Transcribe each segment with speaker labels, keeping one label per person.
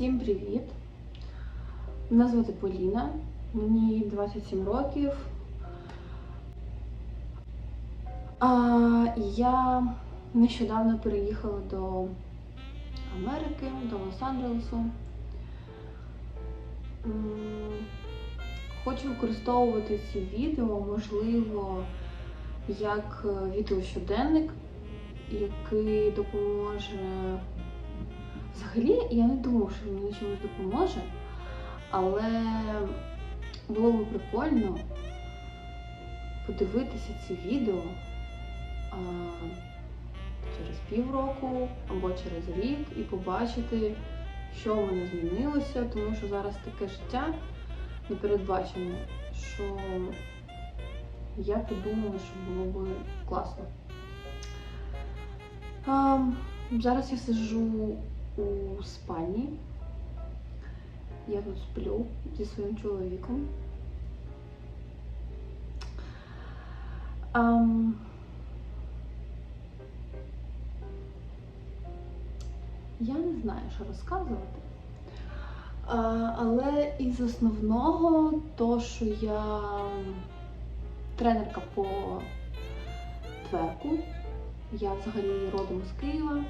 Speaker 1: Всім привіт! Мене звати Поліна, мені 27 років. А, я нещодавно переїхала до Америки, до Лос-Анджелесу. Хочу використовувати ці відео, можливо, як е, відеощоденник, який допоможе. Взагалі, я не думаю, що мені чимось допоможе, але було б прикольно подивитися ці відео а, через півроку або через рік і побачити, що в мене змінилося, тому що зараз таке життя непередбачене, що я подумала, що було б класно. А, зараз я сиджу у спальні. Я тут сплю зі своїм чоловіком. Ам, Я не знаю, що розказувати. А, але із основного, то, що я тренерка по тверку. Я взагалі родом з Києва.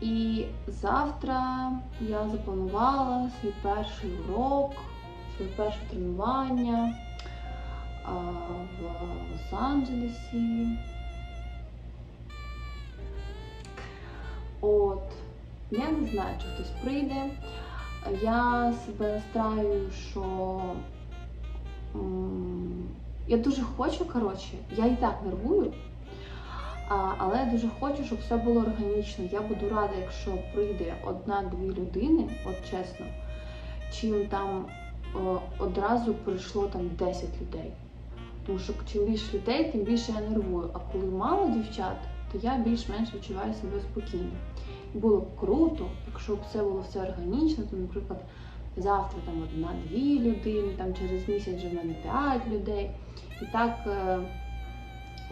Speaker 1: І завтра я запланувала свій перший урок, своє перше тренування в Лос-Анджелесі. От, я не знаю, чи хтось прийде. Я себе настраю, що я дуже хочу, коротше, я і так нервую. Але я дуже хочу, щоб все було органічно. Я буду рада, якщо прийде одна-дві людини, от чесно, чим там одразу прийшло там 10 людей. Тому що чим більше людей, тим більше я нервую. А коли мало дівчат, то я більш-менш відчуваю себе спокійно. Було б круто, якщо б це було все органічно, то, наприклад, завтра там одна-дві людини, там через місяць вже в мене п'ять людей. І так.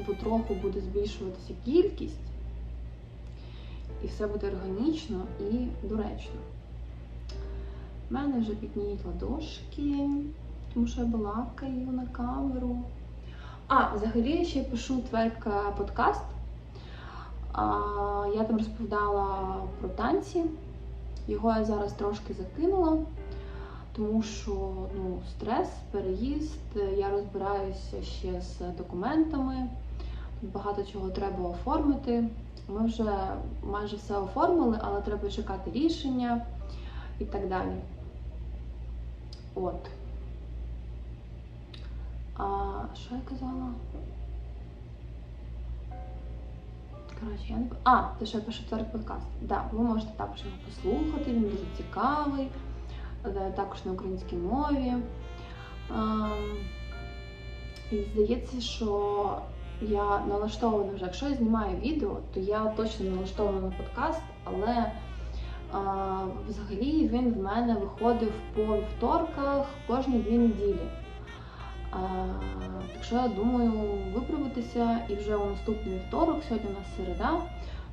Speaker 1: Е, потроху буде збільшуватися кількість, і все буде органічно і доречно. У мене вже підніють ладошки, тому що я балакаю на камеру. А, взагалі я ще пишу тверка подкаст. А, я там розповідала про танці. Його я зараз трошки закинула, тому що ну, стрес, переїзд, я розбираюся ще з документами багато чого треба оформити. Ми вже майже все оформили, але треба чекати рішення і так далі. От. А що я казала? Коротше, я не А, те, що я пишу твердий подкаст. Да, ви можете також його послухати, він дуже цікавий, е, також на українській мові. Ем, І здається, що я налаштована вже. Якщо я знімаю відео, то я точно налаштована на подкаст, але а, взагалі він в мене виходив по вівторках кожні дві неділі. А, так що я думаю виправитися і вже у наступний вівторок, сьогодні у нас середа,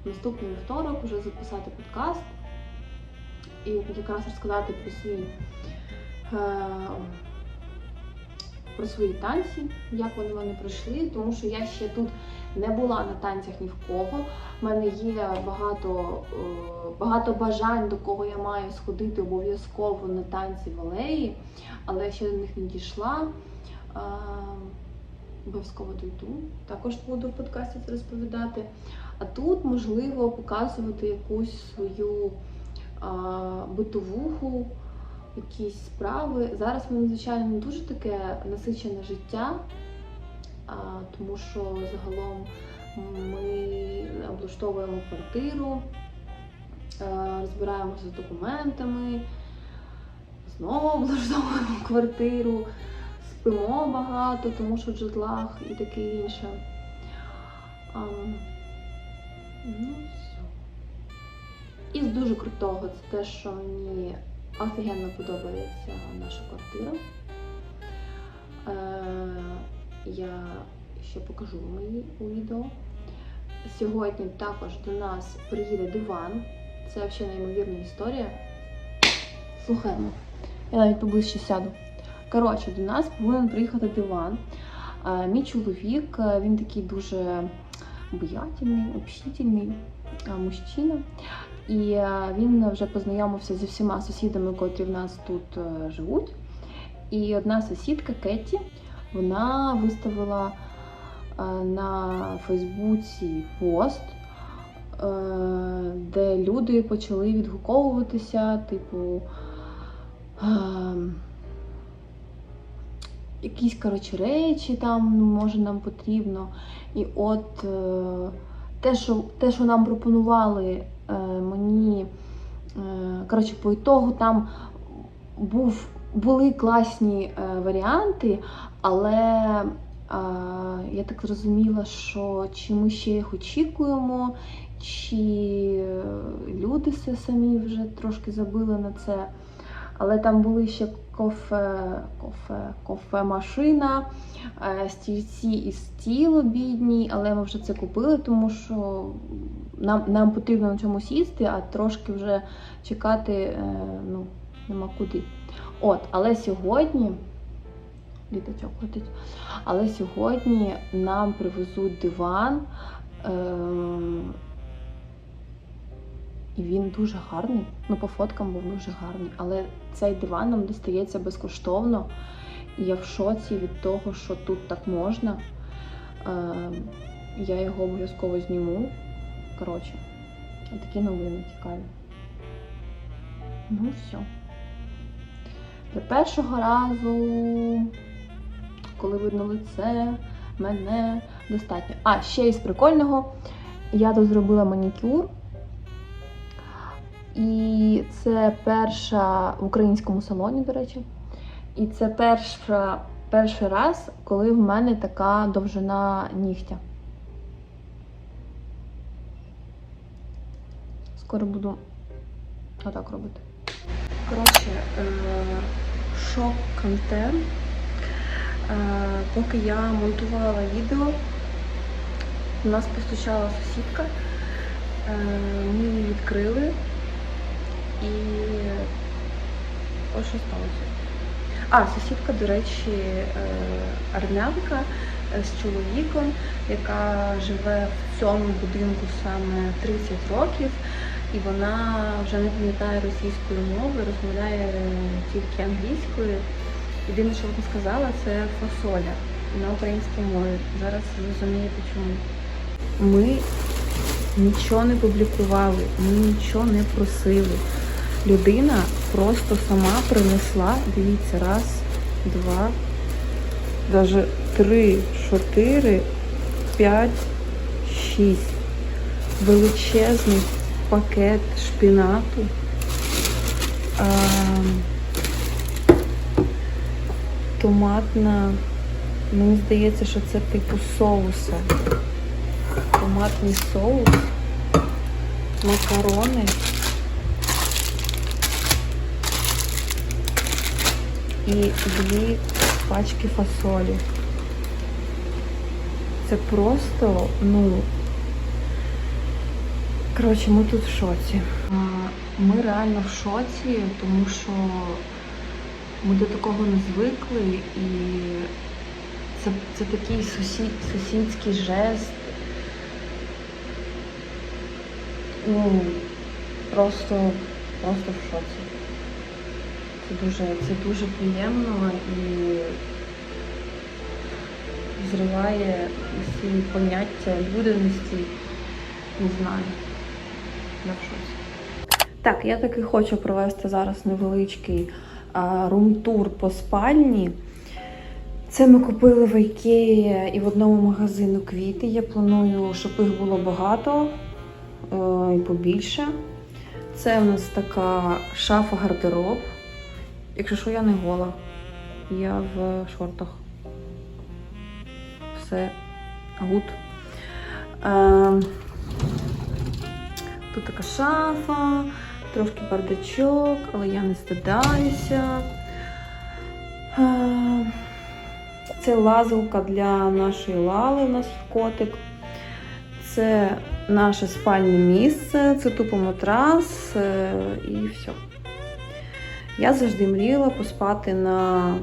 Speaker 1: в наступний вівторок вже записати подкаст і якраз розказати про свій. Е, про свої танці, як вони в пройшли, тому що я ще тут не була на танцях ні в кого. У мене є багато, е, багато бажань, до кого я маю сходити обов'язково на танці в алеї, але я ще до них не дійшла. Е, Обов'язково дойду. Також буду в подкасті це розповідати. А тут можливо показувати якусь свою а, битовуху, якісь справи. Зараз в мене, звичайно, дуже таке насичене життя, тому що загалом ми облаштовуємо квартиру, е, розбираємося з документами, знову облаштовуємо квартиру, спимо багато, тому що джетлаг і таке інше. Ну, все. І з дуже крутого це те, що мені офігенно подобається наша квартира. Е, я ще покажу вам її у відео. Сьогодні також до нас приїде диван. Це взагалі неймовірна історія. Слухаємо. Я навіть поближче сяду. Коротше, до нас повинен приїхати диван. А, Мій чоловік, е, він такий дуже обаятельний, общительний мужчина. І е, він вже познайомився зі всіма сусідами, котрі в нас тут е, живуть. І одна сусідка Кетті, вона виставила е, на Фейсбуці пост, де люди почали відгуковуватися, типу. Якісь коротше речі там ну, може нам потрібно. І от те, що, те, що нам пропонували мені, е, коротше, по ітогу там був, були класні е, варіанти, але е, я так зрозуміла, що чи ми ще їх очікуємо, чи люди все самі вже трошки забили на це. Але там були ще кофе, кофе, кофемашина, е, стільці і стіл обідній, але ми вже це купили, тому що нам, нам потрібно на чому сісти, а трошки вже чекати е, ну, нема куди. От, але сьогодні. Літачок летить. Але сьогодні нам привезуть диван. Е- і він дуже гарний. Ну, по фоткам був дуже гарний. Але цей диван нам достається безкоштовно. І я в шоці від того, що тут так можна. Е, я його обов'язково зніму. Коротше, такі новини цікаві. Ну, все. Для першого разу, коли видно лице, мене достатньо. А, ще із прикольного, я тут зробила манікюр. І це перша в українському салоні, до речі. І це перша, перший раз, коли в мене така довжина нігтя. Скоро буду отак робити. Коротше, е, шок-контент. Е, Поки я монтувала відео, у нас постучала сусідка. Е, Ми її відкрили. І ось що сталося. А, сусідка, до речі, е, армянка е, з чоловіком, яка живе в цьому будинку саме 30 років, і вона вже не пам'ятає російської мови, розмовляє тільки англійською. Єдине, що вона сказала, це фасоля на українській мові. Зараз зрозумієте чому. Ми нічого не публікували, ми нічого не просили. Людина просто сама принесла, дивіться, раз, два, даже три, чотири, п'ять, шість. Величезний пакет шпінату. А, томатна, мені здається, що це типу соуса. Томатний соус, макарони. І дві пачки фасолі. Це просто, ну. Коротше, ми тут в шоці. Ми реально в шоці, тому що ми до такого не звикли і це, це такий сусід, сусідський жест. Ну, просто, просто в шоці. Це дуже, це дуже приємно і зриває всі поняття людяності. Не знаю. В шоці. Так, я таки хочу провести зараз невеличкий рум-тур по спальні. Це ми купили в Ікеї і в одному магазину квіти. Я планую, щоб їх було багато е, і побільше. Це у нас така шафа гардероб. Якщо що, я не гола. Я в шортах. Все гуд. Е, тут така шафа, трошки бардачок, але я не стидаюся. Е, це лазилка для нашої лали, у нас є котик. Це
Speaker 2: наше спальне місце, це тупо матрас е, і все. Я завжди мріяла поспати на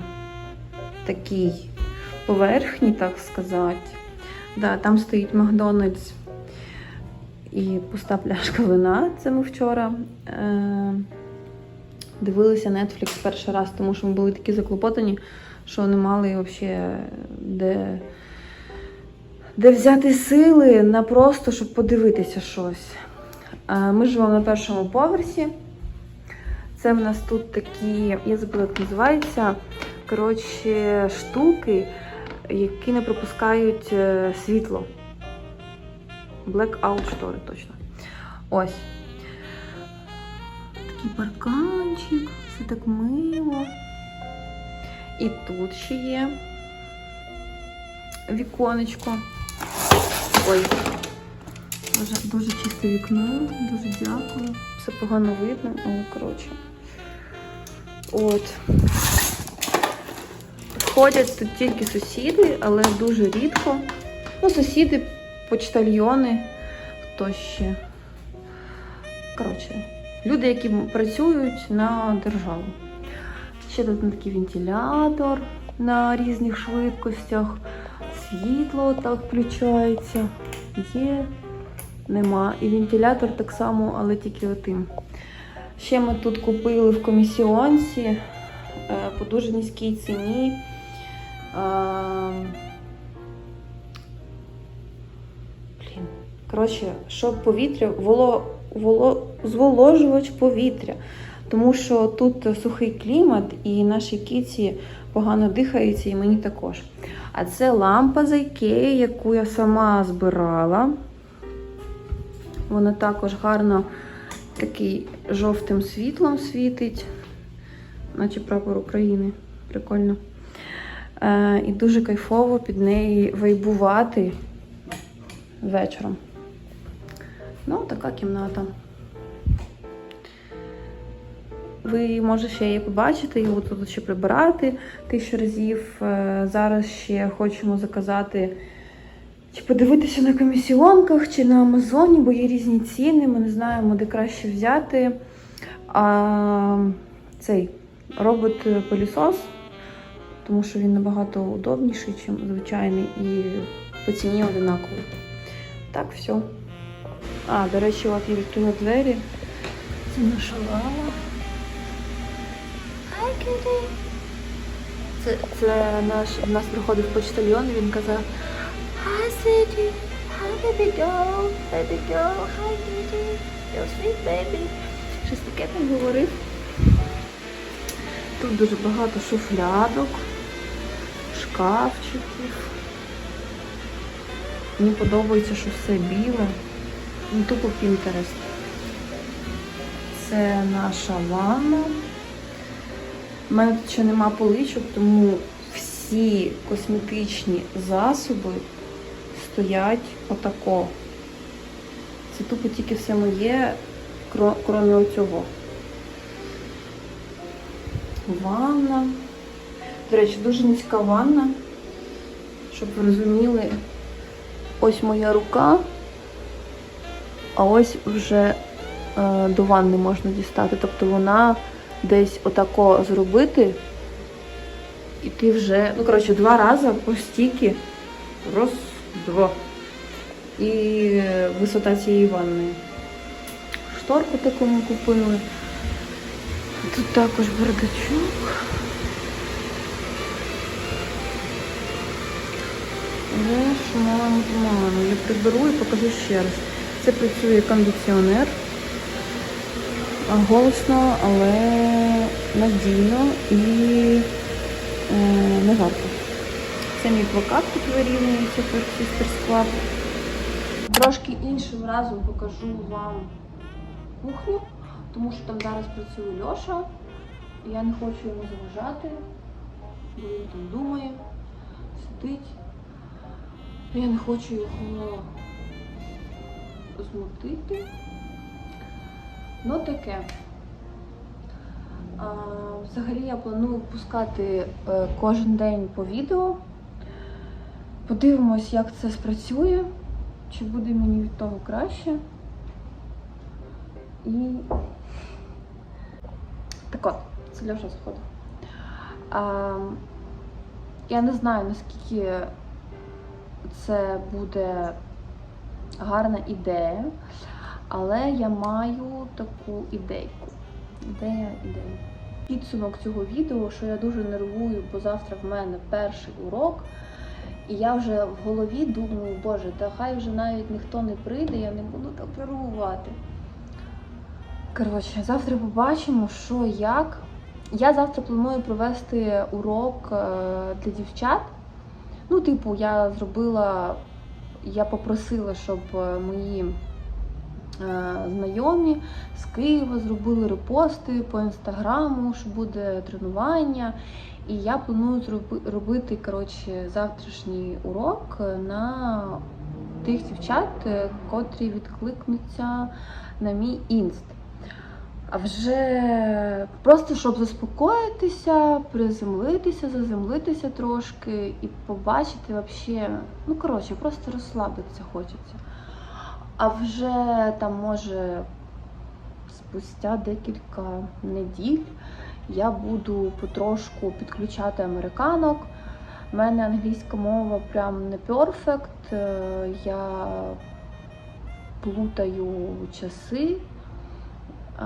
Speaker 2: такій поверхні, так сказати. Да, там стоїть Макдональдс і пуста пляшка вина. Це ми вчора е, дивилися Netflix перший раз, тому що ми були такі заклопотані, що не мали взагалі де, де взяти сили на просто, щоб подивитися щось. Е, ми живемо на першому поверсі. Це в нас тут такі, я забула, як називається, коротше, штуки, які не пропускають е, світло. Blackout штори точно. Ось. Такий парканчик, все так мило. І тут ще є віконечко. Ой, дуже, дуже чисте вікно, дуже дякую. Все погано видно, але коротше. От. Ходять тут тільки сусіди, але дуже рідко. Ну, сусіди, почтальйони, хто ще. Коротше, люди, які працюють на державу. Ще тут такий вентилятор на різних швидкостях. Світло так включається. Є, нема. І вентилятор так само, але тільки отим. Ще ми тут купили в комісіонсі е, по дуже низькій ціні. Е, Блін. Коротше, щоб повітря, воло, воло, зволожувач повітря. Тому що тут сухий клімат і наші кіці погано дихаються, і мені також. А це лампа з Ікеї, яку я сама збирала. Вона також гарно такий жовтим світлом світить, наче прапор України. Прикольно. Е, і дуже кайфово під неї вайбувати вечором. Ну, така кімната. Ви, може, ще її побачите, його тут ще прибирати тисячу разів. Е, Зараз ще хочемо заказати, чи подивитися на комісіонках, чи на Амазоні, бо є різні ціни. Ми не знаємо, де краще взяти. А, цей робот-пилісос, тому що він набагато удобніший, ніж звичайний, і по ціні одинаковий. Так, все. А, до речі, от я відкрила двері. Це наша лава. Це, це наш, в нас приходив почтальйон, і він казав City. Hi, baby girl. Baby girl. Hi, kitty. You're sweet baby. Щось таке там говорив. Тут дуже багато шуфлядок, шкафчиків. Мені подобається, що все біле. Ну, тупо Pinterest. Це наша ванна. У мене тут ще нема поличок, тому всі косметичні засоби стоять отако. Це тупо тільки все моє, крім оцього. Ванна. До речі, дуже низька ванна. Щоб ви розуміли, ось моя рука, а ось вже е, до ванни можна дістати. Тобто вона десь отако зробити, і ти вже, ну коротше, два рази по стільки. Раз, два. І е, висота цієї ванни. Шторку таку ми купили. Тут також бардачок. Шумала туману. Я приберу і покажу ще раз. Це працює кондиціонер. Голосно, але надійно і е, не жарко. Це мій плакат тут Sisters Club. Трошки іншим разом покажу вам кухню, тому що там зараз працює Льоша. Я не хочу йому заважати, бо він там думає, сидить. Я не хочу його змутити. Ну таке. А, взагалі я планую випускати е, кожен день по відео. Подивимось, як це спрацює,
Speaker 1: чи буде мені від того краще. І так от, це Льоша сходу. Я не знаю, наскільки це буде гарна ідея, але я маю таку ідейку. Ідея, ідея. Підсумок цього відео, що я дуже нервую, бо завтра в мене перший урок. І я вже в голові думаю, боже, та хай вже навіть ніхто не прийде, я не буду так нервувати. Коротше, завтра побачимо, що як. Я завтра планую провести урок е, для дівчат. Ну, типу, я зробила, я попросила, щоб е, мої знайомі з Києва зробили репости по інстаграму, що буде тренування. І я планую робити коротше, завтрашній урок на тих дівчат, е, котрі відкликнуться на мій інст. А вже просто щоб заспокоїтися, приземлитися, заземлитися трошки і побачити вообще, ну коротше, просто розслабитися хочеться. А вже там може спустя декілька неділь я буду потрошку підключати американок. У мене англійська мова прям не перфект. е, Я плутаю часи. Е,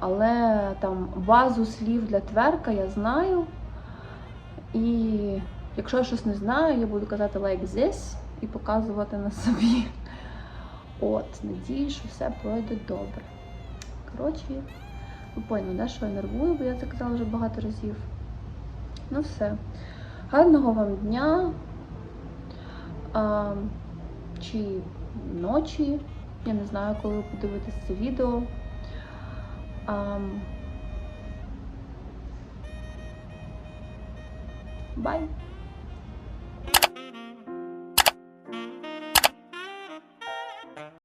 Speaker 1: Але там базу слів для тверка я знаю. І якщо я щось не знаю, я буду казати like this і показувати на собі. От, надіюсь, що все пройде добре. Коротше, ви поняли, да, що я нервую, бо я це казала вже багато разів. Ну все. Гарного вам дня а, чи ночі. Я не знаю, коли ви подивитесь це відео. Um, bye.